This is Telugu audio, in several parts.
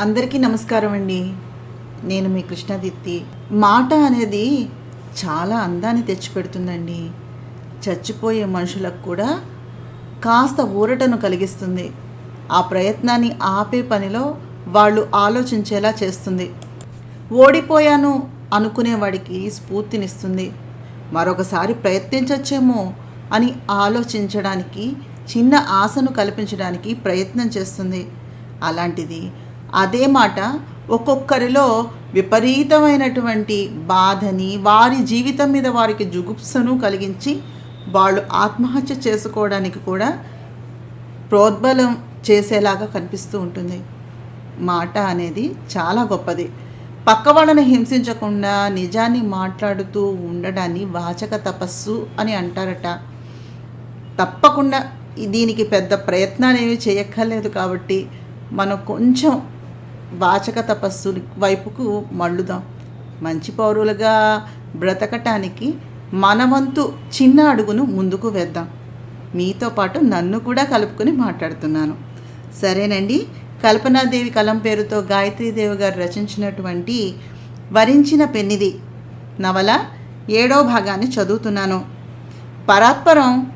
అందరికీ నమస్కారం అండి. నేను మీ కృష్ణదీప్తి. మాట అనేది చాలా అందాన్ని తెచ్చిపెడుతుందండి. చచ్చిపోయే మనుషులకు కూడా కాస్త ఊరటను కలిగిస్తుంది. ఆ ప్రయత్నాన్ని ఆపే పనిలో వాళ్ళు ఆలోచించేలా చేస్తుంది. ఓడిపోయాను అనుకునేవాడికి స్ఫూర్తినిస్తుంది. మరొకసారి ప్రయత్నించచ్చేమో అని ఆలోచించడానికి చిన్న ఆశను కల్పించడానికి ప్రయత్నం చేస్తుంది. అలాంటిది అదే మాట ఒక్కొక్కరిలో విపరీతమైనటువంటి బాధని వారి జీవితం మీద వారికి జుగుప్సను కలిగించి వాళ్ళు ఆత్మహత్య చేసుకోవడానికి కూడా ప్రోద్బలం చేసేలాగా కనిపిస్తూ ఉంటుంది. మాట అనేది చాలా గొప్పది. పక్క వాళ్ళని హింసించకుండా నిజాన్ని మాట్లాడుతూ ఉండడాన్ని వాచక తపస్సు అని అంటారట. తప్పకుండా దీనికి పెద్ద ప్రయత్నాలు ఏమి చేయక్కర్లేదు కాబట్టి మనం కొంచెం వాచక తపస్సు వైపుకు మళ్ళుదాం. మంచి పౌరులుగా బ్రతకటానికి మన వంతు చిన్న అడుగును ముందుకు వేద్దాం. మీతో పాటు నన్ను కూడా కలుపుకొని మాట్లాడుతున్నాను. సరేనండి. కల్పనాదేవి కలం పేరుతో గాయత్రీదేవి గారు రచించినటువంటి వరించిన పెన్నిది నవల ఏడో భాగాన్ని చదువుతున్నాను. పరాత్పరం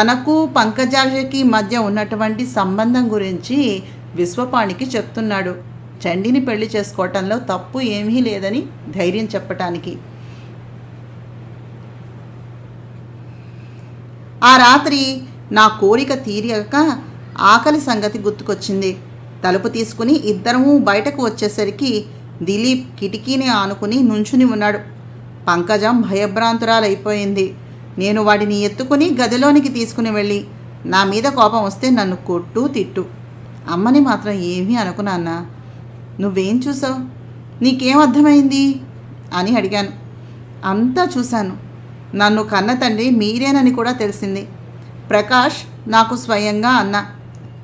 తనకు పంకజాక్షకి మధ్య ఉన్నటువంటి సంబంధం గురించి విశ్వపాణికి చెప్తున్నాడు. చండిని పెళ్ళి చేసుకోవటంలో తప్పు ఏమీ లేదని ధైర్యం చెప్పటానికి. ఆ రాత్రి నా కోరిక తీరక ఆకలి సంగతి గుర్తుకొచ్చింది. తలుపు తీసుకుని ఇద్దరము బయటకు వచ్చేసరికి దిలీప్ కిటికీని ఆనుకుని నుంచుని ఉన్నాడు. పంకజం భయభ్రాంతురాలైపోయింది. నేను వాడిని ఎత్తుకుని గదిలోనికి తీసుకుని వెళ్ళి నా మీద కోపం వస్తే నన్ను కొట్టు తిట్టు. అమ్మని మాత్రం ఏమీ అనుకున్నానా నువ్వేం చూసావు? నీకేం అర్థమైంది? అని అడిగాను. అంతా చూశాను. నన్ను కన్న తండ్రి మీరేనని కూడా తెలిసింది. ప్రకాష్ నాకు స్వయంగా అన్న.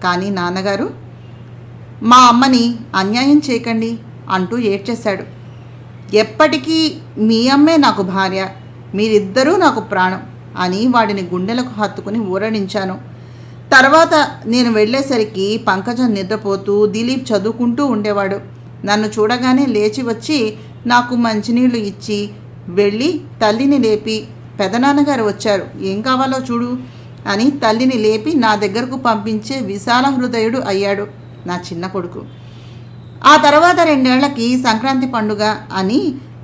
కానీ నాన్నగారు మా అమ్మని అన్యాయం చేయకండి అంటూ ఏడ్చేశాడు. ఎప్పటికీ మీ అమ్మే నాకు భార్య మీరిద్దరూ నాకు ప్రాణం అని వాడిని గుండెలకు హత్తుకుని ఊరడించాను. తర్వాత నేను వెళ్ళేసరికి పంకజం నిద్రపోతూ దిలీప్ చదువుకుంటూ ఉండేవాడు. నన్ను చూడగానే లేచి వచ్చి నాకు మంచినీళ్ళు ఇచ్చి వెళ్ళి తల్లిని లేపి పెదనాన్నగారు వచ్చారు. ఏం కావాలో చూడు అని తల్లిని లేపి నా దగ్గరకు పంపించే విశాల హృదయుడు అయ్యాడు నా చిన్న కొడుకు. ఆ తర్వాత రెండేళ్ళకి సంక్రాంతి పండుగ అని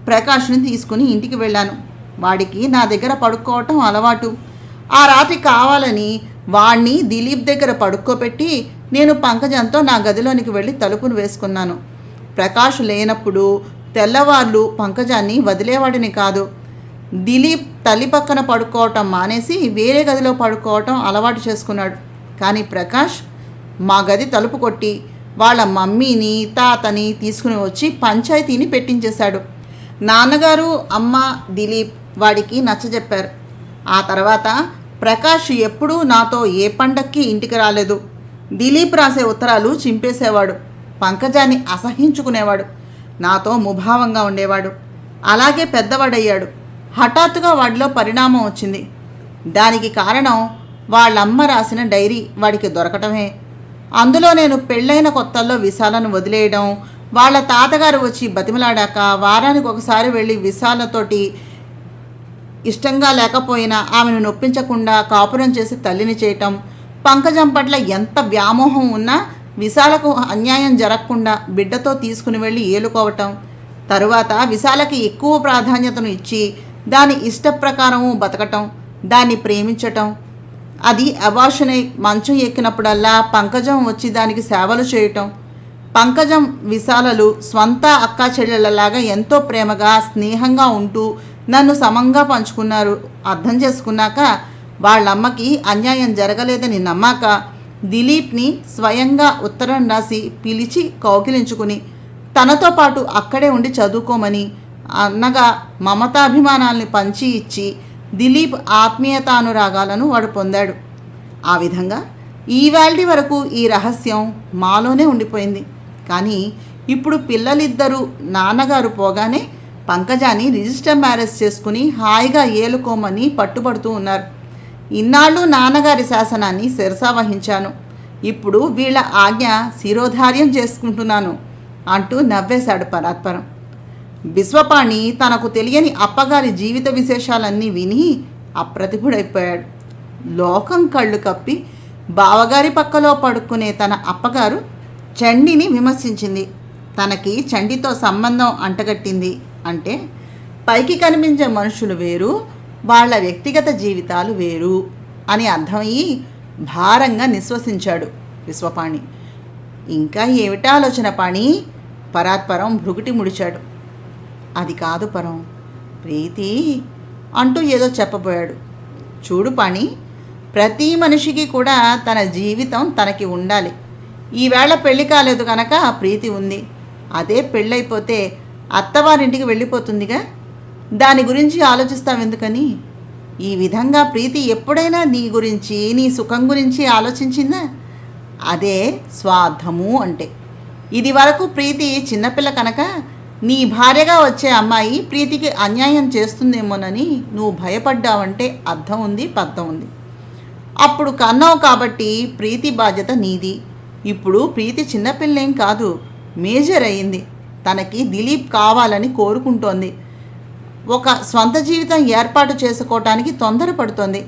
ప్రకాష్ని తీసుకుని ఇంటికి వెళ్ళాను. వాడికి నా దగ్గర పడుకోవటం అలవాటు. ఆ రాత్రి కావాలని వాణ్ణి దిలీప్ దగ్గర పడుకోబెట్టి నేను పంకజంతో నా గదిలోనికి వెళ్ళి తలుపును వేసుకున్నాను. ప్రకాష్ లేనప్పుడు తెల్లవార్లు పంకజాన్ని వదిలేవాడిని కాదు. దిలీప్ తల్లి పక్కన పడుకోవటం మానేసి వేరే గదిలో పడుకోవటం అలవాటు చేసుకున్నాడు. కానీ ప్రకాష్ మా గది తలుపు కొట్టి వాళ్ళ మమ్మీని తాతని తీసుకుని వచ్చి పంచాయతీని పెట్టించేశాడు. నాన్నగారు అమ్మ దిలీప్ వాడికి నచ్చజెప్పారు. ఆ తర్వాత ప్రకాష్ ఎప్పుడూ నాతో ఏ పండక్కి ఇంటికి రాలేదు. దిలీప్ రాసే ఉత్తరాలు చింపేసేవాడు. పంకజాన్ని అసహించుకునేవాడు. నాతో ముభావంగా ఉండేవాడు. అలాగే పెద్దవాడయ్యాడు. హఠాత్తుగా వాడిలో పరిణామం వచ్చింది. దానికి కారణం వాళ్ళమ్మ రాసిన డైరీ వాడికి దొరకటమే. అందులో నేను పెళ్ళైన కొత్తల్లో విశాలను వదిలేయడం వాళ్ళ తాతగారు వచ్చి బతిమలాడాక వారానికి ఒకసారి వెళ్ళి విశాలతోటి ఇష్టంగా లేకపోయినా ఆమెను నొప్పించకుండా కాపురం చేసి తల్లిని చేయటం పంకజం పట్ల ఎంత వ్యామోహం ఉన్నా విశాలకు అన్యాయం జరగకుండా బిడ్డతో తీసుకుని వెళ్ళి ఏలుకోవటం. తరువాత విశాలకి ఎక్కువ ప్రాధాన్యతను ఇచ్చి దాని ఇష్ట ప్రకారము బతకటం దాన్ని ప్రేమించటం. అది అబార్షనై మంచం ఎక్కినప్పుడల్లా పంకజం వచ్చి దానికి సేవలు చేయటం. పంకజం విశాలలు స్వంత అక్కా చెల్లెళ్ళలాగా ఎంతో ప్రేమగా స్నేహంగా ఉంటూ నన్ను సమంగా పంచుకున్నారు. అర్థం చేసుకున్నాక వాళ్ళమ్మకి అన్యాయం జరగలేదని నమ్మాక దిలీప్ని స్వయంగా ఉత్తరం రాసి పిలిచి కౌకిలించుకుని తనతో పాటు అక్కడే ఉండి చదువుకోమని అన్నగా మమతాభిమానాల్ని పంచి ఇచ్చి దిలీప్ ఆత్మీయతానురాగాలను వాడు పొందాడు. ఆ విధంగా ఈవాల్టి వరకు ఈ రహస్యం మాలోనే ఉండిపోయింది. కానీ ఇప్పుడు పిల్లలిద్దరూ నాన్నగారు పోగానే పంకజాని రిజిస్టర్ మ్యారేజ్ చేసుకుని హాయిగా ఏలుకోమని పట్టుబడుతూ ఉన్నారు. ఇన్నాళ్ళు నాన్నగారి శాసనాన్ని శిరసా వహించాను. ఇప్పుడు వీళ్ళ ఆజ్ఞ శిరోధార్యం చేసుకుంటున్నాను అంటూ నవ్వేశాడు పరాత్పరం. విశ్వపాణి తనకు తెలియని అప్పగారి జీవిత విశేషాలన్నీ విని అప్రతిభుడైపోయాడు. లోకం కళ్ళు కప్పి బావగారి పక్కలో పడుకునే తన అప్పగారు చండిని విమర్శించింది. తనకి చండితో సంబంధం అంటగట్టింది. అంటే పైకి కనిపించే మనుషులు వేరు వాళ్ళ వ్యక్తిగత జీవితాలు వేరు అని అర్థమయ్యి భారంగా నిశ్వసించాడు విశ్వపాణి. ఇంకా ఏమిటా ఆలోచన పాణి? పరాత్పరం భృగుటి ముడిచాడు. అది కాదు పరం ప్రీతి అంటూ ఏదో చెప్పబోయాడు. చూడు పాణి ప్రతి మనిషికి కూడా తన జీవితం తనకి ఉండాలి. ఈవేళ పెళ్ళి కాలేదు కనుక ప్రీతి ఉంది. అదే పెళ్ళైపోతే అత్తవారింటికి వెళ్ళిపోతుందిగా? దాని గురించి ఆలోచిస్తావెందుకని ఈ విధంగా ప్రీతి ఎప్పుడైనా నీ గురించి నీ సుఖం గురించి ఆలోచించిందా? అదే స్వార్థము అంటే. ఇది వరకు ప్రీతి చిన్నపిల్ల కనుక నీ భార్యగా వచ్చే అమ్మాయి ప్రీతికి అన్యాయం చేస్తుందేమోనని నువ్వు భయపడ్డావంటే అర్థం ఉంది పద్ధం ఉంది. అప్పుడు కన్నావు కాబట్టి ప్రీతి బాధ్యత నీది. ఇప్పుడు ప్రీతి చిన్నపిల్లేం కాదు మేజర్ అయింది. తనకి దిలీప్ కావాలని కోరుకుంటోంది. ఒక స్వంత జీవితం ఏర్పాటు చేసుకోవటానికి తొందరపడుతోంది.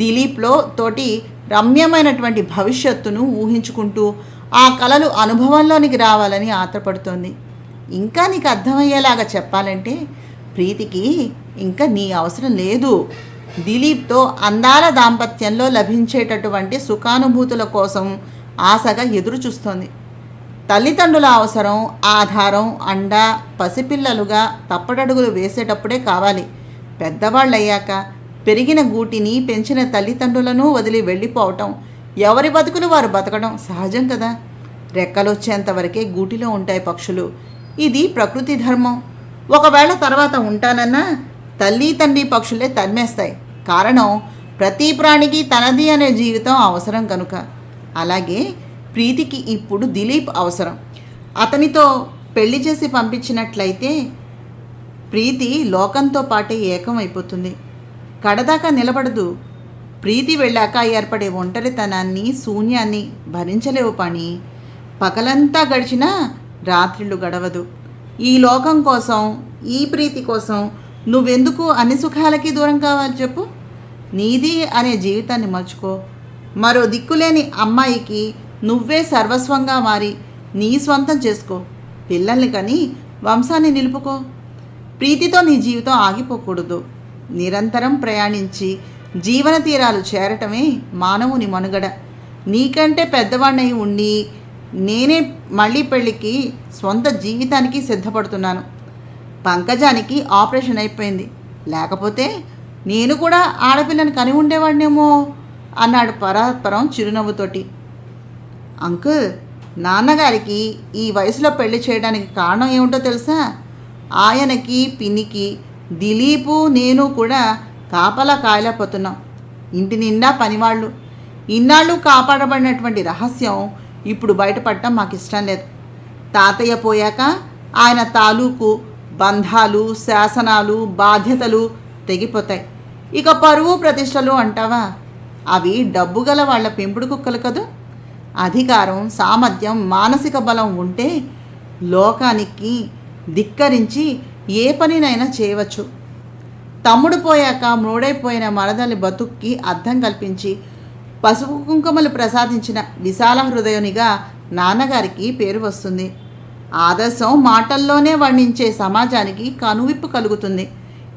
దిలీప్లో తోటి రమ్యమైనటువంటి భవిష్యత్తును ఊహించుకుంటూ ఆ కళలు అనుభవంలోనికి రావాలని ఆత్రపడుతోంది ఇంకా నీకు అర్థమయ్యేలాగా చెప్పాలంటే ప్రీతికి ఇంకా నీ అవసరం లేదు. దిలీప్తో అందాల దాంపత్యంలో లభించేటటువంటి సుఖానుభూతుల కోసం ఆశగా ఎదురు చూస్తోంది తల్లిదండ్రుల అవసరం ఆధారం అండ పసిపిల్లలుగా తప్పటడుగులు వేసేటప్పుడే కావాలి. పెద్దవాళ్ళయ్యాక పెరిగిన గూటిని పెంచిన తల్లిదండ్రులను వదిలి వెళ్ళిపోవటం ఎవరి బతుకులు వారు బతకడం సహజం కదా? రెక్కలొచ్చేంతవరకే గూటిలో ఉంటాయి పక్షులు. ఇది ప్రకృతి ధర్మం. ఒకవేళ తర్వాత ఉంటానన్నా తల్లి తండ్రి పక్షులే తన్మేస్తాయి కారణం ప్రతి ప్రాణికి తనది అనే జీవితం అవసరం కనుక. అలాగే ప్రీతికి ఇప్పుడు దిలీప్ అవసరం. అతనితో పెళ్ళి చేసి పంపించినట్లయితే ప్రీతి లోకంతో పాటే ఏకమైపోతుంది. కడదాకా నిలబడదు. ప్రీతి వెళ్ళాక ఏర్పడే ఒంటరితనాన్ని శూన్యాన్ని భరించలేవు పని. పగలంతా గడిచినా రాత్రిళ్ళు గడవదు. ఈ లోకం కోసం ఈ ప్రీతి కోసం నువ్వెందుకు అన్ని సుఖాలకి దూరం కావాలి చెప్పు? నీది అనే జీవితాన్ని మర్చుకో మరో దిక్కులేని అమ్మాయికి నువ్వే సర్వస్వంగా మారి నీ స్వంతం చేసుకో. పిల్లల్ని కని వంశాన్ని నిలుపుకో. ప్రీతితో నీ జీవితం ఆగిపోకూడదు. నిరంతరం ప్రయాణించి జీవన తీరాలు చేరటమే మానవుని మనుగడ. నీకంటే పెద్దవాడినై ఉండి నేనే మళ్ళీ పెళ్ళికి సొంత జీవితానికి సిద్ధపడుతున్నాను. పంకజానికి ఆపరేషన్ అయిపోయింది. లేకపోతే నేను కూడా ఆడపిల్లని కని ఉండేవాడినేమో అన్నాడు పరాత్పరం చిరునవ్వుతోటి. అంకుల్ నాన్నగారికి ఈ వయసులో పెళ్ళి చేయడానికి కారణం ఏమిటో తెలుసా? ఆయనకి పినికి దిలీపు నేను కూడా కాపలా కాయలేకపోతున్నాం ఇంటి నిండా పనివాళ్ళు. ఇన్నాళ్ళు కాపాడబడినటువంటి రహస్యం ఇప్పుడు బయటపడటం మాకు ఇష్టం లేదు. తాతయ్య పోయాక ఆయన తాలూకు బంధాలు శాసనాలు బాధ్యతలు తెగిపోతాయి. ఇక పరువు ప్రతిష్టలు అంటావా? అవి డబ్బు గల వాళ్ళ పెంపుడు కుక్కలు కదూ? అధికారం సామర్థ్యం మానసిక బలం ఉంటే లోకానికి ధిక్కరించి ఏ పనినైనా చేయవచ్చు. తమ్ముడు పోయాక మూడైపోయిన మరదలి బతుక్కి అర్థం కల్పించి పసుపు కుంకుమలు ప్రసాదించిన విశాల హృదయునిగా నాన్నగారికి పేరు వస్తుంది. ఆదర్శం మాటల్లోనే వర్ణించే సమాజానికి కనువిప్పు కలుగుతుంది.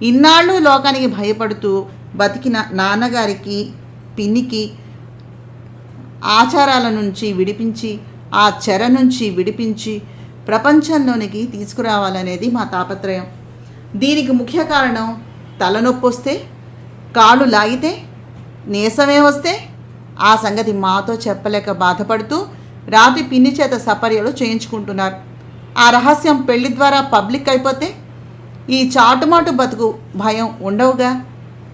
ఇన్నాళ్ళు లోకానికి భయపడుతూ బతికిన నాన్నగారికి పిన్నికి ఆచారాల నుంచి విడిపించి ఆ చెర నుంచి విడిపించి ప్రపంచంలోనికి తీసుకురావాలనేది మా తాపత్రయం. దీనికి ముఖ్య కారణం తలనొప్పి వస్తే కాళ్ళు లాగితే నీసమే వస్తే ఆ సంగతి మాతో చెప్పలేక బాధపడుతూ రాత్రి పిన్ని చేత సపర్యలు చేయించుకుంటున్నారు. ఆ రహస్యం పెళ్ళి ద్వారా పబ్లిక్ అయిపోతే ఈ చాటుమాటు బతుకు భయం ఉండవుగా?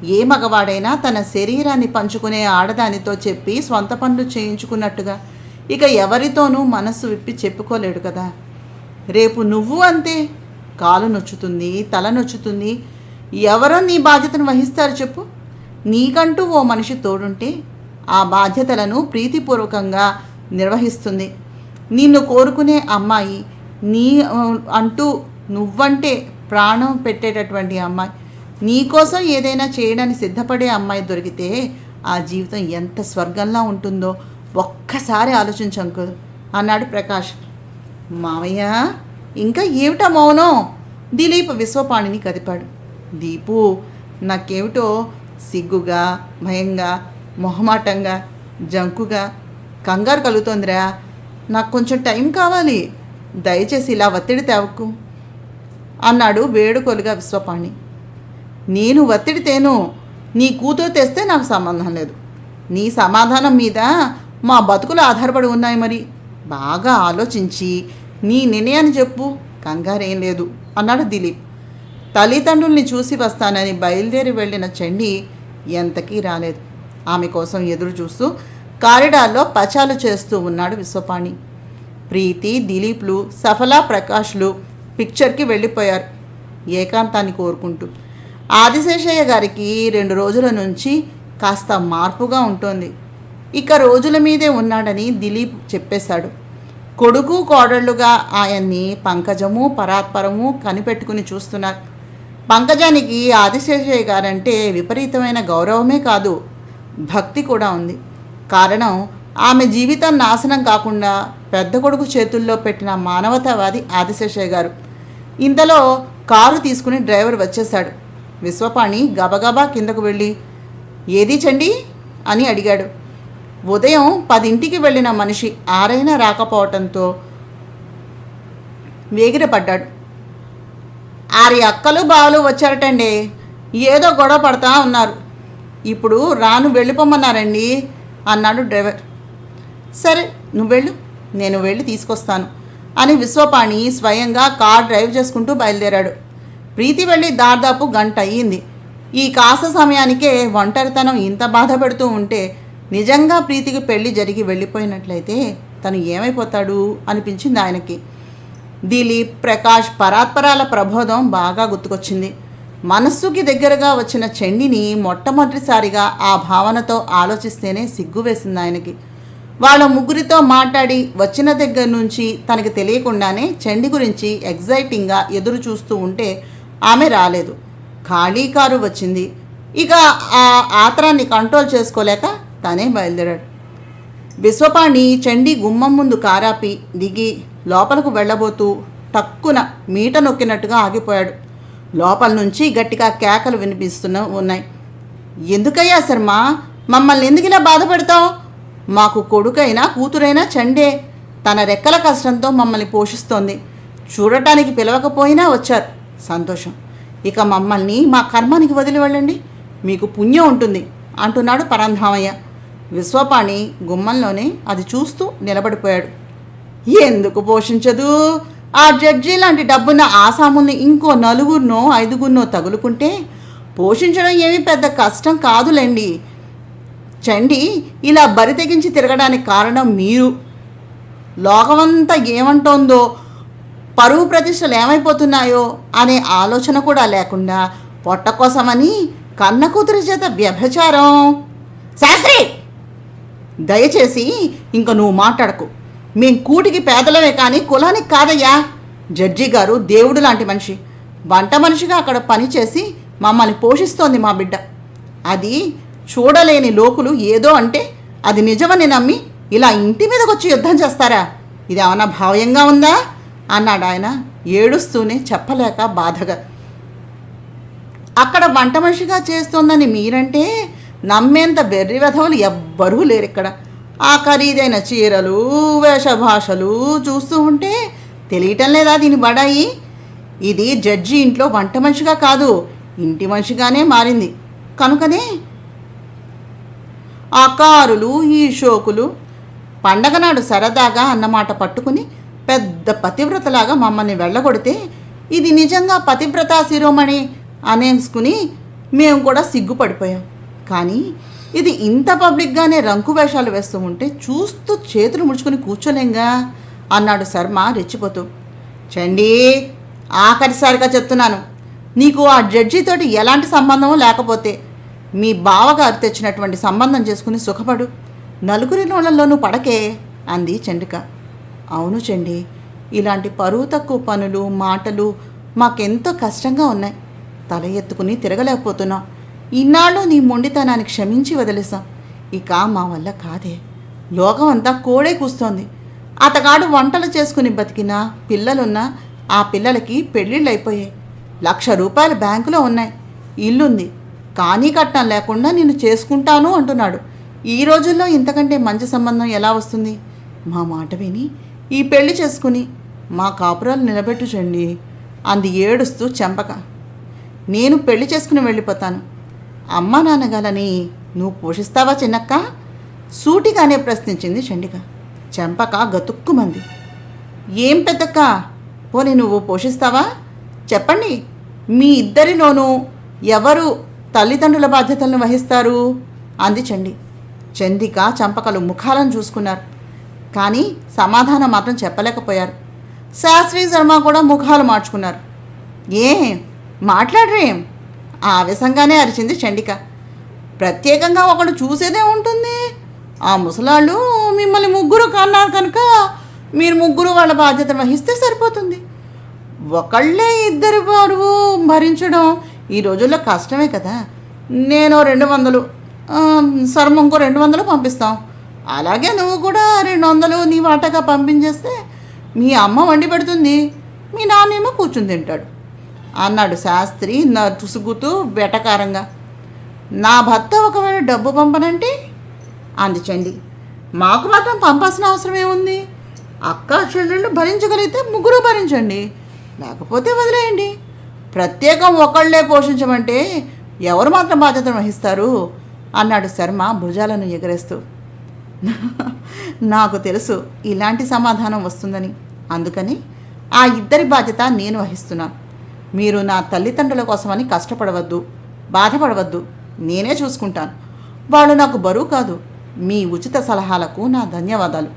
ఏ మగవాడైనా తన శరీరాన్ని పంచుకునే ఆడదానితో చెప్పి స్వంత పనులు చేయించుకున్నట్టుగా. ఇక ఎవరితోనూ మనస్సు విప్పి చెప్పుకోలేడు కదా. రేపు నువ్వు అంతే. కాలు నొచ్చుతుంది తల నొచ్చుతుంది. ఎవరో నీ బాధ్యతను వహిస్తారు చెప్పు. నీకంటూ ఓ మనిషి తోడుంటే ఆ బాధ్యతలను ప్రీతిపూర్వకంగా నిర్వహిస్తుంది. నిన్ను కోరుకునే అమ్మాయి నీ అంటూ నువ్వంటే ప్రాణం పెట్టేటటువంటి అమ్మాయి. నీకోసం ఏదైనా చేయడానికి సిద్ధపడే అమ్మాయి దొరికితే ఆ జీవితం ఎంత స్వర్గంలా ఉంటుందో ఒక్కసారి ఆలోచించంకు అన్నాడు ప్రకాష్. మావయ్య ఇంకా ఏమిటా మౌనం? దిలీప్ విశ్వపాణిని కదిపాడు. దీపు నాకేమిటో సిగ్గుగా భయంగా మొహమాటంగా జంకుగా కంగారు కలుగుతోందిరా. నాకు కొంచెం టైం కావాలి. దయచేసి ఇలా ఒత్తిడి తేవకు అన్నాడు వేడుకోలుగా విశ్వపాణి. నేను ఒత్తిడి తేను. నీ కూతురు తెస్తే నాకు సంబంధం లేదు. నీ సమాధానం మీద మా బతుకులు ఆధారపడి ఉన్నాయి మరి. బాగా ఆలోచించి నీ నిర్ణయాన్ని చెప్పు. కంగారేం లేదు అన్నాడు దిలీప్. తల్లిదండ్రుల్ని చూసి వస్తానని బయలుదేరి వెళ్ళిన చండి ఎంతకీ రాలేదు. ఆమె కోసం ఎదురు చూస్తూ కారిడార్లో పచాలు చేస్తూ ఉన్నాడు విశ్వపాణి. ప్రీతి దిలీప్లు సఫలా ప్రకాష్లు పిక్చర్కి వెళ్ళిపోయారు. ఏకాంతాన్ని కోరుకుంటూ. ఆదిశేషయ్య గారికి రెండు రోజుల నుంచి కాస్త మార్పుగా ఉంటుంది. ఇక రోజుల మీదే ఉన్నాడని దిలీప్ చెప్పేశాడు. కొడుకు కోడళ్ళుగా ఆయన్ని పంకజము పరాత్పరము కనిపెట్టుకుని చూస్తున్నారు. పంకజానికి ఆదిశేషయ్య గారంటే విపరీతమైన గౌరవమే కాదు భక్తి కూడా ఉంది. కారణం ఆమె జీవితం నాశనం కాకుండా పెద్ద కొడుకు చేతుల్లో పెట్టిన మానవతావాది ఆదిశేషయ్య గారు. ఇంతలో కారు తీసుకుని డ్రైవర్ వచ్చేశాడు. విశ్వపాణి గబగబా కిందకు వెళ్ళి ఏది చండి? అని అడిగాడు. ఉదయం పదింటికి వెళ్ళిన మనిషి ఆరైనా రాకపోవటంతో వేగిరపడ్డాడు. ఆరి అక్కలు బావలు వచ్చారటండి. ఏదో గొడవ పడతా ఉన్నారు. ఇప్పుడు రాను వెళ్ళిపోమన్నారండి అన్నాడు డ్రైవర్. సరే నువ్వు వెళ్ళు. నేను వెళ్ళి తీసుకొస్తాను అని విశ్వపాణి స్వయంగా కార్ డ్రైవ్ చేసుకుంటూ బయలుదేరాడు. ప్రీతి వెళ్ళి దాదాపు గంట అయ్యింది. ఈ కాస సమయానికే ఒంటరితనం ఇంత బాధ పెడుతూ ఉంటే నిజంగా ప్రీతికి పెళ్ళి జరిగి వెళ్ళిపోయినట్లయితే తను ఏమైపోతాడు అనిపించింది ఆయనకి. దిలీప్ ప్రకాష్ పరాత్పరాల ప్రబోధం బాగా గుర్తుకొచ్చింది. మనస్సుకి దగ్గరగా వచ్చిన చెండిని మొట్టమొదటిసారిగా ఆ భావనతో ఆలోచిస్తేనే సిగ్గు వేసింది ఆయనకి. వాళ్ళ ముగ్గురితో మాట్లాడి వచ్చిన దగ్గర నుంచి తనకి తెలియకుండానే చెండి గురించి ఎగ్జైటింగ్గా ఎదురు చూస్తూ ఉంటే ఆమె రాలేదు. ఖాళీ కారు వచ్చింది. ఇక ఆ ఆత్రాన్ని కంట్రోల్ చేసుకోలేక తనే బయలుదేరాడు. విశ్వపాణి చండి గుమ్మం ముందు కారాపి దిగి లోపలకు వెళ్ళబోతూ టక్కున మీట నొక్కినట్టుగా ఆగిపోయాడు. లోపల నుంచి గట్టిగా కేకలు వినిపిస్తున్న ఉన్నాయి. ఎందుకయ్యా శర్మ మమ్మల్ని ఎందుకు ఇలా బాధపెడతావు మాకు కొడుకైనా కూతురైనా చండే. తన రెక్కల కష్టంతో మమ్మల్ని పోషిస్తోంది. చూడటానికి పిలవకపోయినా వచ్చారు. సంతోషం. ఇక మమ్మల్ని మా కర్మానికి వదిలి వెళ్ళండి. మీకు పుణ్యం ఉంటుంది అంటున్నాడు పరంధామయ్య. విశ్వపాణి గుమ్మంలోనే అది చూస్తూ నిలబడిపోయాడు. ఎందుకు పోషించదు? ఆ జడ్జి లాంటి డబ్బున్న ఆసాముల్ని ఇంకో నలుగురినో ఐదుగురినో తగులుకుంటే పోషించడం ఏమీ పెద్ద కష్టం కాదులేండి. చండి ఇలా బరి తెగించి తిరగడానికి కారణం మీరు. లోకమంతా ఏమంటోందో పరువు ప్రతిష్టలు ఏమైపోతున్నాయో అనే ఆలోచన కూడా లేకుండా పొట్ట కోసమని కన్న కూతురి చేత వ్యభిచారం. శాస్త్రి! దయచేసి ఇంక నువ్వు మాట్లాడకు. మేం కూటికి పేదలమే కానీ కులానికి కాదయ్యా. జడ్జి గారు దేవుడు లాంటి మనిషి. వంట మనిషిగా అక్కడ పనిచేసి మమ్మల్ని పోషిస్తోంది మా బిడ్డ. అది చూడలేని లోకులు ఏదో అంటే అది నిజమని నమ్మి ఇలా ఇంటి మీదకొచ్చి యుద్ధం చేస్తారా? ఇది ఏమైనా భావ్యంగా ఉందా? అన్నాడు ఆయన. ఏడుస్తూనే చెప్పలేక బాధగా. అక్కడ వంట మనిషిగా చేస్తోందని మీరంటే నమ్మేంత బెర్రి వెధవులు ఎవ్వరూ లేరు ఇక్కడ. ఆ ఖరీదైన చీరలు వేషభాషలు చూస్తూ ఉంటే తెలియటం లేదా దీని బడాయి? ఇది జడ్జి ఇంట్లో వంట మనిషిగా కాదు ఇంటి మనిషిగానే మారింది. కనుకనే ఆ కారులు ఈ షోకులు పండగ నాడు సరదాగా అన్నమాట పట్టుకుని పెద్ద పతివ్రతలాగా మమ్మల్ని వెళ్ళగొడితే ఇది నిజంగా పతివ్రత శిరోమణి అనేసుకుని మేము కూడా సిగ్గుపడిపోయాం. కానీ ఇది ఇంత పబ్లిక్గానే రంకు వేషాలు వేస్తూ ఉంటే చూస్తూ చేతులు ముడుచుకుని కూర్చోలేంగా అన్నాడు శర్మ రెచ్చిపోతూ. చండీ ఆఖరిసారిగా చెప్తున్నాను నీకు ఆ జడ్జితోటి ఎలాంటి సంబంధమో లేకపోతే మీ బావగారు తెచ్చినటువంటి సంబంధం చేసుకుని సుఖపడు. నలుగురి నోళ్ళల్లోనూ పడకే అంది చండిక. అవును చండి. ఇలాంటి పరువు తక్కువ పనులు మాటలు మాకెంతో కష్టంగా ఉన్నాయి. తల ఎత్తుకుని తిరగలేకపోతున్నాం ఇన్నాళ్ళు నీ మొండితనాన్ని క్షమించి వదిలేసాం ఇక మా వల్ల కాదే. లోకం అంతా కోడే కూస్తోంది. అతగాడు వంటలు చేసుకుని బతికినా పిల్లలున్నా ఆ పిల్లలకి పెళ్ళిళ్ళు అయిపోయాయి లక్ష రూపాయలు బ్యాంకులో ఉన్నాయి. ఇల్లుంది. కానీ కట్నం లేకుండా నేను చేసుకుంటాను అంటున్నాడు. ఈ రోజుల్లో ఇంతకంటే మంచి సంబంధం ఎలా వస్తుంది? మా మాట విని ఈ పెళ్ళి చేసుకుని మా కాపురాలు నిలబెట్టుచండి అంది ఏడుస్తూ చెంపక. నేను పెళ్ళి చేసుకుని వెళ్ళిపోతాను. అమ్మా నాన్నగాలని నువ్వు పోషిస్తావా చిన్నక్క? సూటిగానే ప్రశ్నించింది చండిక. చెంపక గతుక్కుమంది. ఏం పెద్దక్క? పోనీ నువ్వు పోషిస్తావా? చెప్పండి. మీ ఇద్దరిలోనూ ఎవరు తల్లిదండ్రుల బాధ్యతలను వహిస్తారు? అంది చండి. చండిక చంపకలు ముఖాలను చూసుకున్నారు. కానీ సమాధానం మాత్రం చెప్పలేకపోయారు. శాస్త్రి శర్మ కూడా ముఖాలు మార్చుకున్నారు. ఏ మాట్లాడరేం. ఆవేశంగానే అరిచింది చండిక. ప్రత్యేకంగా ఒకడు చూసేదే ఉంటుంది. ఆ ముసలాళ్ళు మిమ్మల్ని ముగ్గురు కన్నారు కనుక మీరు ముగ్గురు వాళ్ళ బాధ్యత వహిస్తే సరిపోతుంది. ఒకళ్ళే ఇద్దరు బరువు భరించడం ఈ రోజుల్లో కష్టమే కదా. నేను రెండు వందలు ఆ, సర్మ ఇంకో రెండు వందలు పంపిస్తాం. అలాగే నువ్వు కూడా రెండు వందలు నీ వాటగా పంపించేస్తే మీ అమ్మ వండి పెడుతుంది. మీ నాన్నేమో కూర్చుని తింటాడు. అన్నాడు శాస్త్రి తుసుగుతూ వెటకారంగా. నా భర్త ఒకవేళ డబ్బు పంపనంటే? అందించండి మాకు మాత్రం పంపాల్సిన అవసరం ఏముంది? అక్క చెల్లెళ్ళు భరించగలిగితే ముగ్గురు భరించండి. లేకపోతే వదిలేయండి. ప్రత్యేకం ఒకళ్ళే పోషించమంటే ఎవరు మాత్రం బాధ్యతను వహిస్తారు? అన్నాడు శర్మ భుజాలను ఎగరేస్తూ. నాకు తెలుసు ఇలాంటి సమాధానం వస్తుందని. అందుకని ఆ ఇద్దరి బాధ్యత నేను వహిస్తున్నాను. మీరు నా తల్లిదండ్రుల కోసమని కష్టపడవద్దు బాధపడవద్దు నేనే చూసుకుంటాను. వాళ్ళు నాకు బరువు కాదు మీ ఉచిత సలహాలకు నా ధన్యవాదాలు.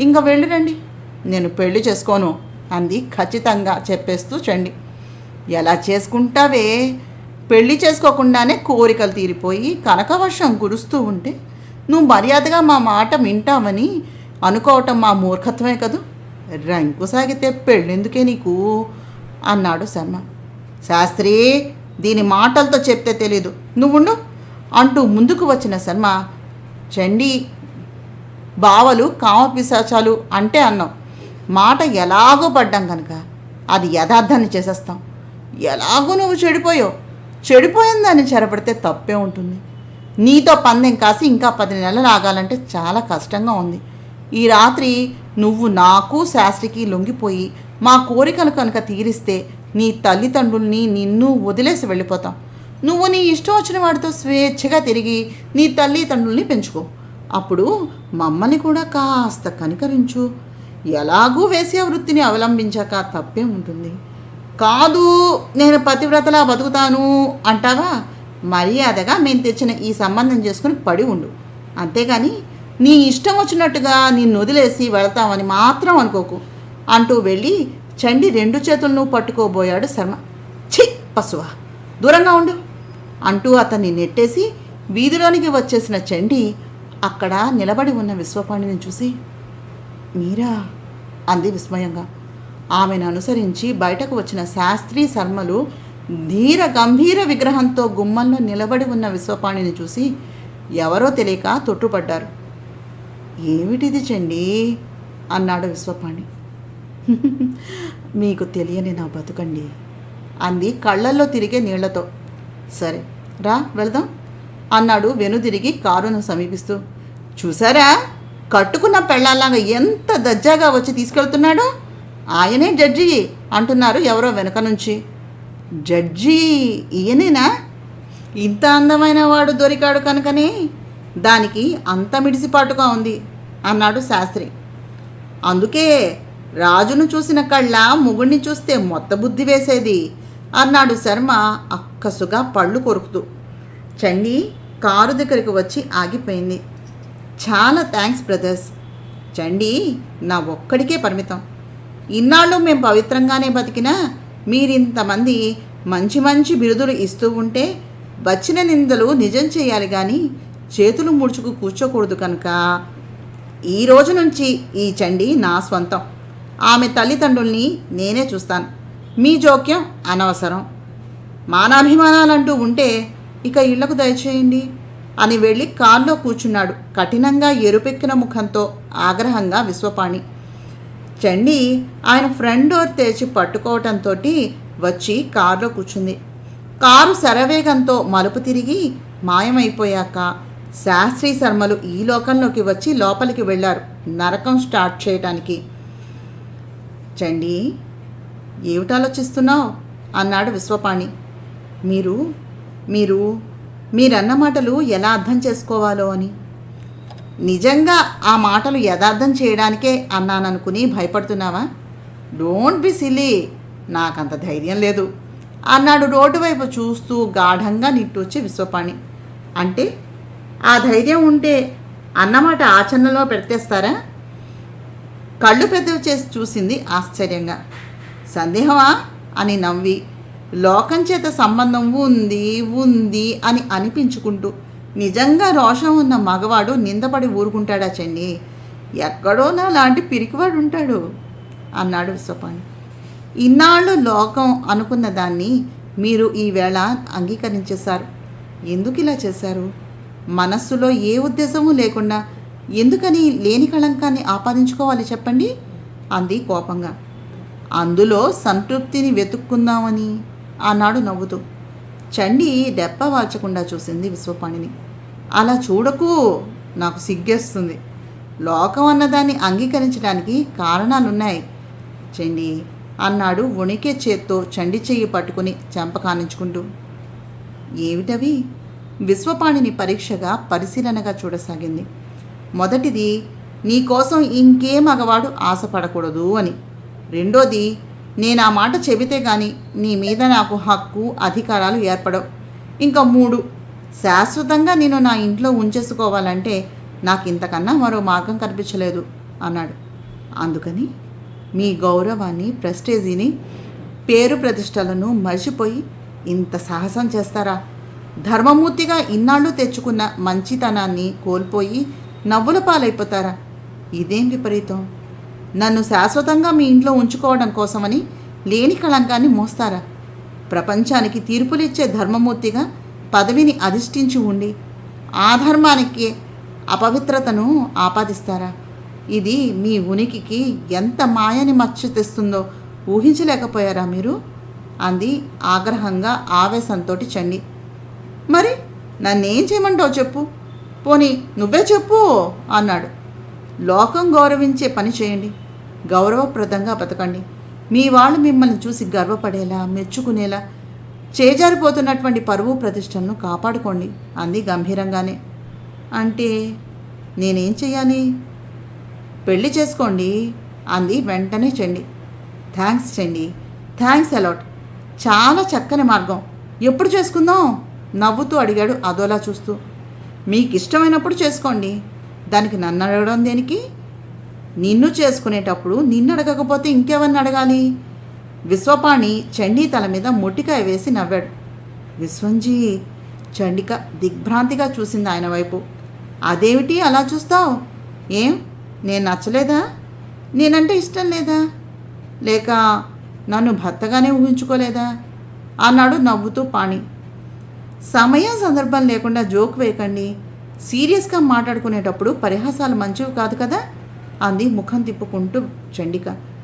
ఇంకా వెళ్ళిరండి నేను పెళ్ళి చేసుకోను అంది ఖచ్చితంగా చెప్పేస్తూ చండి. ఎలా చేసుకుంటావే? పెళ్ళి చేసుకోకుండానే కోరికలు తీరిపోయి కనకవర్షం కురుస్తూ ఉంటే నువ్వు మర్యాదగా మా మాట వింటావని అనుకోవటం మా మూర్ఖత్వమే కదూ? రంకు సాగితే పెళ్ళెందుకే నీకు? అన్నాడు శర్మ. శాస్త్రి దీని మాటలతో చెప్తే తెలీదు. నువ్వుండు. అంటూ ముందుకు వచ్చిన శర్మ చండి బావలు కామపిశాచాలు అంటే అన్నావు మాట ఎలాగో పడ్డాం కనుక అది యథార్థాన్ని చేసేస్తాం. ఎలాగో నువ్వు చెడిపోయావు. చెడిపోయిన దాన్ని చెరపడితే తప్పే ఉంటుంది. నీతో పందెం కాసి ఇంకా పది నెలలు ఆగాలంటే చాలా కష్టంగా ఉంది. ఈ రాత్రి నువ్వు నాకు శాస్త్రికి లొంగిపోయి మా కోరికలు కనుక తీరిస్తే నీ తల్లిదండ్రుల్ని నిన్ను వదిలేసి వెళ్ళిపోతాం. నువ్వు నీ ఇష్టం వచ్చిన వాడితో స్వేచ్ఛగా తిరిగి నీ తల్లిదండ్రుల్ని పెంచుకో. అప్పుడు మమ్మల్ని కూడా కాస్త కనికరించు. ఎలాగూ వేసే వృత్తిని అవలంబించాక తప్పే ఉంటుంది. కాదు నేను పతివ్రతలా బతుకుతాను అంటావా? మర్యాదగా మేము తెచ్చిన ఈ సంబంధం చేసుకుని పడి ఉండు. అంతేగాని నీ ఇష్టం వచ్చినట్టుగా నిన్ను వదిలేసి వెళతామని మాత్రం అనుకోకు. అంటూ వెళ్ళి చండి రెండు చేతులను పట్టుకోబోయాడు శర్మ. ఛీ పశువా దూరంగా ఉండు అంటూ అతన్ని నెట్టేసి వీధిలోనికి వచ్చేసిన చండి అక్కడ నిలబడి ఉన్న విశ్వపాణిని చూసి మీరా? అంది విస్మయంగా. ఆమెను అనుసరించి బయటకు వచ్చిన శాస్త్రి శర్మలు ధీర గంభీర విగ్రహంతో గుమ్మంలో నిలబడి ఉన్న విశ్వపాణిని చూసి ఎవరో తెలియక తొట్టుపడ్డారు. ఏమిటిది చండి? అన్నాడు విశ్వపాణి. మీకు తెలియని నా బతుకండి అంది కళ్ళల్లో తిరిగే నీళ్ళతో. సరే రా వెళదాం అన్నాడు వెనుదిరిగి కారును సమీపిస్తూ. చూసారా? కట్టుకున్న పెళ్ళాలాగా ఎంత దజ్జాగా వచ్చి తీసుకెళ్తున్నాడో? ఆయనే జడ్జి అంటున్నారు ఎవరో వెనక నుంచి. జడ్జి ఈయనేనా? ఇంత అందమైన వాడు దొరికాడు కనుకనే దానికి అంత మిడిసిపాటుగా ఉంది అన్నాడు శాస్త్రి. అందుకే రాజును చూసిన కళ్ళ ముగుణ్ణి చూస్తే మొత్త బుద్ధి వేసేది అన్నాడు శర్మ అక్కసుగా పళ్ళు కొరుకుతూ. చండి కారు దగ్గరికి వచ్చి ఆగిపోయింది. చాలా థ్యాంక్స్ బ్రదర్స్. చండి నా ఒక్కడికే పరిమితం. ఇన్నాళ్ళు మేము పవిత్రంగానే బతికినా మీరింతమంది మంచి మంచి బిరుదులు ఇస్తూ ఉంటే వచ్చిన నిందలు నిజం చేయాలి కానీ చేతులు ముడుచుకు కూర్చోకూడదు కనుక ఈ రోజు నుంచి ఈ చండి నా స్వంతం. ఆమె తల్లిదండ్రుల్ని నేనే చూస్తాను. మీ జోక్యం అనవసరం. మానాభిమానాలంటూ ఉంటే ఇక ఇళ్ళకు దయచేయండి అని వెళ్ళి కారులో కూర్చున్నాడు. కఠినంగా ఎరుపెక్కిన ముఖంతో ఆగ్రహంగా విశ్వపాణి. చండి ఆయన ఫ్రంట్ డోర్ తెరిచి పట్టుకోవటంతో వచ్చి కారులో కూర్చుంది. కారు శరవేగంతో మలుపు తిరిగి మాయమైపోయాక శాస్త్రి శర్మలు ఈ లోకంలోకి వచ్చి లోపలికి వెళ్ళారు. నరకం స్టార్ట్ చేయటానికి. చండి ఏమిటి ఆలోచిస్తున్నావు? అన్నాడు విశ్వపాణి. మీరు మీరు మీరన్న మాటలు ఎలా అర్థం చేసుకోవాలో అని. నిజంగా ఆ మాటలు యథార్థం చేయడానికే అన్నాననుకుని భయపడుతున్నావా? డోంట్ బి సిలీ నాకంత ధైర్యం లేదు. అన్నాడు రోడ్డు వైపు చూస్తూ గాఢంగా నిట్టూర్చి విశ్వపాణి. అంటే? ఆ ధైర్యం ఉంటే అన్నమాట ఆచరణలో పెట్టేస్తారా? కళ్ళు పెద్దవి చేసి చూసింది ఆశ్చర్యంగా. సందేహమా? అని నవ్వి. లోకం చేత సంబంధం ఉంది ఉంది అని అనిపించుకుంటూ నిజంగా రోషం ఉన్న మగవాడు నిందపడి ఊరుకుంటాడా చెన్ని? ఎక్కడో నా లాంటి పిరికివాడు ఉంటాడు అన్నాడు విశ్వపాణి. ఇన్నాళ్ళు లోకం అనుకున్న దాన్ని మీరు ఈవేళ అంగీకరించేశారు. ఎందుకు ఇలా చేశారు? మనస్సులో ఏ ఉద్దేశము లేకుండా ఎందుకని లేని కళంకాన్ని ఆపాదించుకోవాలి చెప్పండి అంది కోపంగా. అందులో సంతృప్తిని వెతుక్కుందామని అన్నాడు నవ్వుతూ. చండి డెప్ప వాల్చకుండా చూసింది విశ్వపాణిని. అలా చూడకు. నాకు సిగ్గేస్తుంది. లోకం అన్నదాన్ని అంగీకరించడానికి కారణాలున్నాయి. చండి అన్నాడు వణికే చేత్తో చండి చెయ్యి పట్టుకుని చెంపకానించుకుంటూ ఏమిటవి? విశ్వపాణిని పరీక్షగా పరిశీలనగా చూడసాగింది. మొదటిది నీకోసం ఇంకే మగవాడు ఆశపడకూడదు అని. రెండోది నేను ఆ మాట చెబితే కానీ నీ మీద నాకు హక్కు అధికారాలు ఏర్పడవు. ఇంకా మూడు శాశ్వతంగా నేను నా ఇంట్లో ఉంచేసుకోవాలంటే నాకు ఇంతకన్నా మరో మార్గం కనిపించలేదు అన్నాడు. అందుకని మీ గౌరవాన్ని ప్రెస్టేజీని పేరు ప్రతిష్టలను మర్చిపోయి ఇంత సాహసం చేస్తారా? ధర్మమూర్తిగా ఇన్నాళ్ళు తెచ్చుకున్న మంచితనాన్ని కోల్పోయి నవ్వుల పాలైపోతారా? ఇదేం విపరీతం? నన్ను శాశ్వతంగా మీ ఇంట్లో ఉంచుకోవడం కోసమని లేని కళంకాన్ని మోస్తారా? ప్రపంచానికి తీర్పులిచ్చే ధర్మమూర్తిగా పదవిని అధిష్ఠించి ఉండి ఆ ధర్మానికి అపవిత్రతను ఆపాదిస్తారా? ఇది మీ ఉనికికి ఎంత మాయని మచ్చ తెస్తుందో ఊహించలేకపోయారా మీరు? అంది ఆగ్రహంగా ఆవేశంతో చండి. మరి నన్నేం చేయమంటావు చెప్పు? పోనీ నువ్వే చెప్పు అన్నాడు. లోకం గౌరవించే పని చేయండి. గౌరవప్రదంగా బతకండి. మీ వాళ్ళు మిమ్మల్ని చూసి గర్వపడేలా మెచ్చుకునేలా చేజారిపోతున్నటువంటి పరువు ప్రతిష్టలను కాపాడుకోండి. అంది గంభీరంగానే. అంటే నేనేం చెయ్యాలి? పెళ్ళి చేసుకోండి అంది వెంటనే చెండి. థ్యాంక్స్ చెండి. Thanks a lot. చాలా చక్కని మార్గం. ఎప్పుడు చేసుకుందాం? నవ్వుతూ అడిగాడు అదోలా చూస్తూ. మీకు ఇష్టమైనప్పుడు చేసుకోండి. దానికి నన్ను అడగడం దేనికి? నిన్ను చేసుకునేటప్పుడు నిన్ను అడగకపోతే ఇంకెవరిని అడగాలి? విశ్వపాణి చండీ తల మీద మొట్టికాయ వేసి నవ్వాడు. విశ్వంజీ చండిక దిగ్భ్రాంతిగా చూసింది ఆయన వైపు. అదేమిటి అలా చూస్తావు? ఏం? నేను నచ్చలేదా? నేనంటే ఇష్టం లేదా? లేక నన్ను భర్తగానే ఊహించుకోలేదా? అన్నాడు నవ్వుతూ పాణి. సమయం సందర్భం లేకుండా జోక్ వేయకండి. సీరియస్గా మాట్లాడుకునేటప్పుడు పరిహాసాలు మంచివి కాదు కదా? అంది ముఖం తిప్పుకుంటూ చండిక.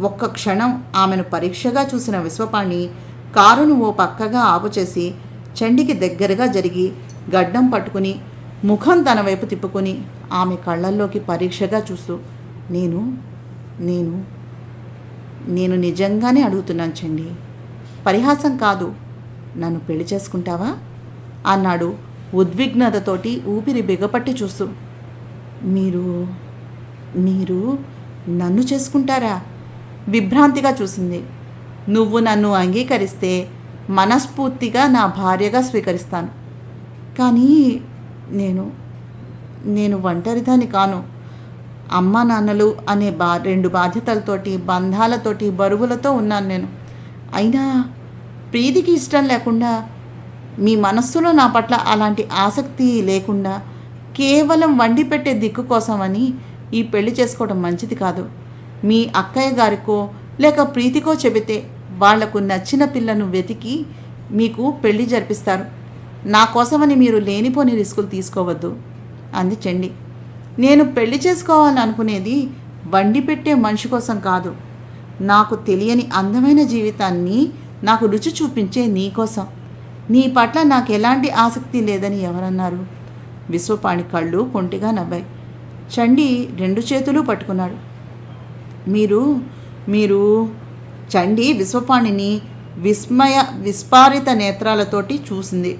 ఒక్క క్షణం ఆమెను పరీక్షగా చూసిన విశ్వపాణి కారును ఓ పక్కగా ఆపుచేసి చండికి దగ్గరగా జరిగి గడ్డం పట్టుకుని ముఖం తన వైపు తిప్పుకొని ఆమె కళ్ళల్లోకి పరీక్షగా చూస్తూ నేను నేను నేను నిజంగానే అడుగుతున్నాను చండి. పరిహాసం కాదు. నన్ను పెళ్ళి చేసుకుంటావా? అన్నాడు ఉద్విగ్నతతోటి ఊపిరి బిగపట్టి చూస్తూ. మీరు మీరు నన్ను చేసుకుంటారా? విభ్రాంతిగా చూసింది. నువ్వు నన్ను అంగీకరిస్తే మనస్ఫూర్తిగా నా భార్యగా స్వీకరిస్తాను. కానీ నేను నేను ఒంటరిదాన్ని కాను. అమ్మ నాన్నలు అనే బా రెండు బాధ్యతలతోటి బంధాలతోటి బరువులతో ఉన్నాను నేను. అయినా ప్రీతికి ఇష్టం లేకుండా మీ మనస్సులో నా పట్ల అలాంటి ఆసక్తి లేకుండా కేవలం వండి పెట్టే దిక్కు కోసమని ఈ పెళ్ళి చేసుకోవడం మంచిది కాదు. మీ అక్కయ్య గారికో లేక ప్రీతికో చెబితే వాళ్ళకు నచ్చిన పిల్లను వెతికి మీకు పెళ్ళి జరిపిస్తారు. నా కోసమని మీరు లేనిపోని రిస్కులు తీసుకోవద్దు అంది చెండి. నేను పెళ్ళి చేసుకోవాలనుకునేది వండి పెట్టే మనిషి కోసం కాదు. నాకు తెలియని అందమైన జీవితాన్ని నాకు రుచి చూపించే నీకోసం నీ పట్ల నాకు ఎలాంటి ఆసక్తి లేదని ఎవరన్నారు? విశ్వపాణి కళ్ళు కొంటిగా నవ్వాయి. చండి రెండు చేతులు పట్టుకున్నాడు. మీరు మీరు చండి విశ్వపాణిని విస్మయ విస్పారిత నేత్రాలతోటి చూసింది.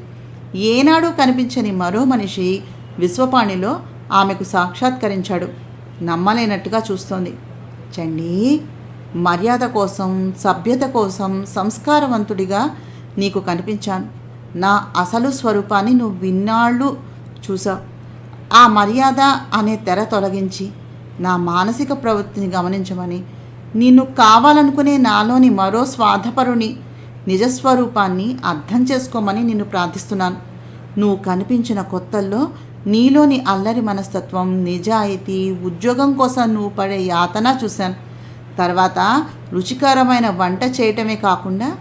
ఏనాడు కనిపించని మరో మనిషి విశ్వపాణిలో ఆమెకు సాక్షాత్కరించాడు. నమ్మలేనట్టుగా చూస్తోంది. చండి మర్యాద కోసం సభ్యత కోసం సంస్కారవంతుడిగా నీకు కనిపించాను. నా అసలు స్వరూపాన్ని నువ్వు విన్నాళ్ళు చూసావు ఆ మర్యాద అనే తెర తొలగించి నా మానసిక ప్రవృత్తిని గమనించమని. నిన్ను కావాలనుకునే నాలోని మరో స్వార్థపరుని నిజస్వరూపాన్ని అర్థం చేసుకోమని నిన్ను ప్రార్థిస్తున్నాను. నువ్వు కనిపించిన కొత్తల్లో నీలోని అల్లరి మనస్తత్వం నిజాయితీ ఉద్యోగం కోసం నువ్వు పడే యాతన చూశాను. తర్వాత రుచికరమైన వంట చేయటమే కాకుండా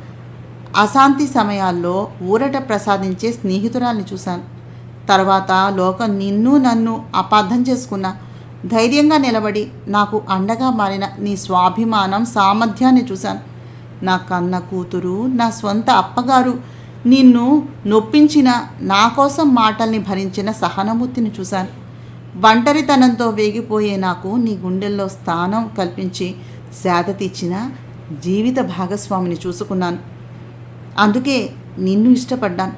అశాంతి సమయాల్లో ఊరట ప్రసాదించే స్నేహితురాల్ని చూశాను. తర్వాత లోకం నిన్ను నన్ను అపార్థం చేసుకున్న ధైర్యంగా నిలబడి నాకు అండగా మారిన నీ స్వాభిమానం సామర్థ్యాన్ని చూశాను. నా కన్న కూతురు నా స్వంత అప్పగారు నిన్ను నొప్పించిన నా కోసం మాటల్ని భరించిన సహనమూర్తిని చూశాను. ఒంటరితనంతో వేగిపోయే నాకు నీ గుండెల్లో స్థానం కల్పించి సేద తీర్చిన జీవిత భాగస్వామిని చూసుకున్నాను. అందుకే నిన్ను ఇష్టపడ్డాను.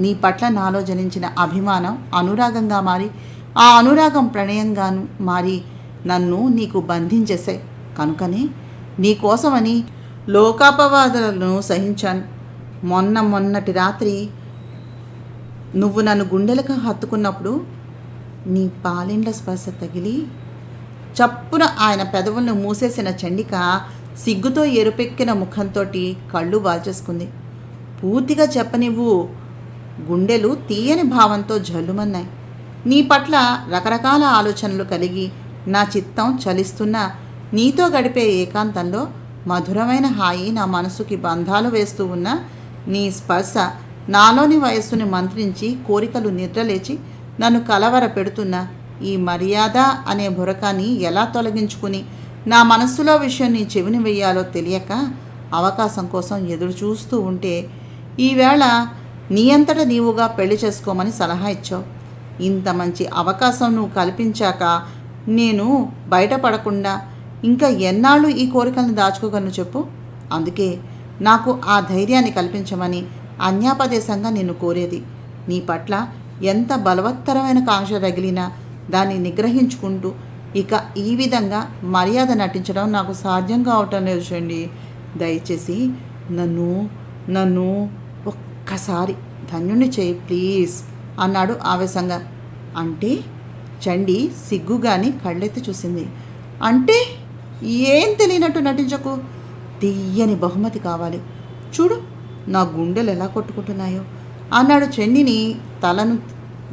నీ పట్ల నాలో జనించిన అభిమానం అనురాగంగా మారి ఆ అనురాగం ప్రణయంగాను మారి నన్ను నీకు బంధించేశాయి. కనుకనే నీకోసమని లోకాపవాదాలను సహించాను. మొన్న మొన్నటి రాత్రి నువ్వు నన్ను గుండెలకు హత్తుకున్నప్పుడు నీ పాలిండ్ల స్పర్శ తగిలి చప్పున ఆయన పెదవులను మూసేసిన చండిక సిగ్గుతో ఎరుపెక్కిన ముఖంతో కళ్ళు వాల్చేసుకుంది. పూర్తిగా చెప్పనివ్వు గుండెలు తీయని భావంతో జల్లుమన్నాయి. నీ పట్ల రకరకాల ఆలోచనలు కలిగి నా చిత్తం చలిస్తున్న నీతో గడిపే ఏకాంతంలో మధురమైన హాయి నా మనసుకి బంధాలు వేస్తూ ఉన్న నీ స్పర్శ నాలోని వయస్సుని మంత్రించి కోరికలు నిద్రలేచి నన్ను కలవర పెడుతున్న ఈ మర్యాద అనే బురకాన్ని ఎలా తొలగించుకుని నా మనస్సులో విషయం నీ చెవిని వెయ్యాలో తెలియక అవకాశం కోసం ఎదురు చూస్తూ ఉంటే ఈవేళ నీ అంతట నీవుగా పెళ్ళి చేసుకోమని సలహా ఇచ్చావు. ఇంత మంచి అవకాశం నువ్వు కల్పించాక నేను బయటపడకుండా ఇంకా ఎన్నాళ్ళు ఈ కోరికలను దాచుకోగలను చెప్పు? అందుకే నాకు ఆ ధైర్యాన్ని కల్పించమని అన్యాపదేశంగా నిన్ను కోరేది. నీ పట్ల ఎంత బలవత్తరమైన కాంక్ష తగిలినా దాన్ని నిగ్రహించుకుంటూ ఇక ఈ విధంగా మర్యాద నటించడం నాకు సాధ్యం కావటం లేదు చూడండి దయచేసి నన్ను నన్ను ఒక్కసారి ధన్యుణ్ణి చేయి ప్లీజ్. అన్నాడు ఆవేశంగా. అంటే? చండి సిగ్గుగాని కళ్ళెత్తి చూసింది. అంటే? ఏం తెలియనట్టు నటించకు? తీయని బహుమతి కావాలి. చూడు నా గుండెలు ఎలా కొట్టుకుంటున్నాయో అన్నాడు చండిని తలను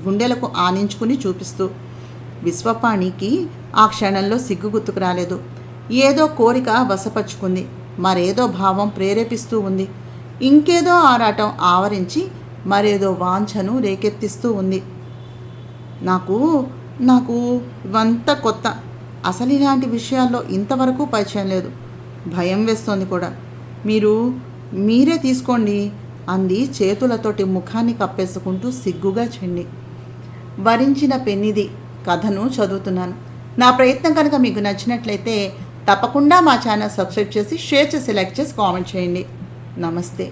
గుండెలకు ఆనించుకుని చూపిస్తూ. విశ్వపాణికి ఆ క్షణంలో సిగ్గు గుర్తుకు రాలేదు. ఏదో కోరిక వసపరుచుకుంది మరేదో భావం ప్రేరేపిస్తూ ఉంది. ఇంకేదో ఆరాటం ఆవరించి మరేదో వాంఛను రేకెత్తిస్తూ ఉంది. నాకు నాకు ఇవంతా కొత్త. అసలు ఇలాంటి విషయాల్లో ఇంతవరకు పరిచయం లేదు. భయం వేస్తోంది కూడా. మీరు మీరే తీసుకోండి అంది చేతులతోటి ముఖాన్ని కప్పేసుకుంటూ సిగ్గుగా చెండి వరించిన పెన్నిది కథను చదువుతున్నాను. నా ప్రయత్నం కనుక మీకు నచ్చినట్లయితే తప్పకుండా మా ఛానల్ సబ్స్క్రైబ్ చేసి షేర్ చేసి లైక్ చేసి కామెంట్ చేయండి. నమస్తే.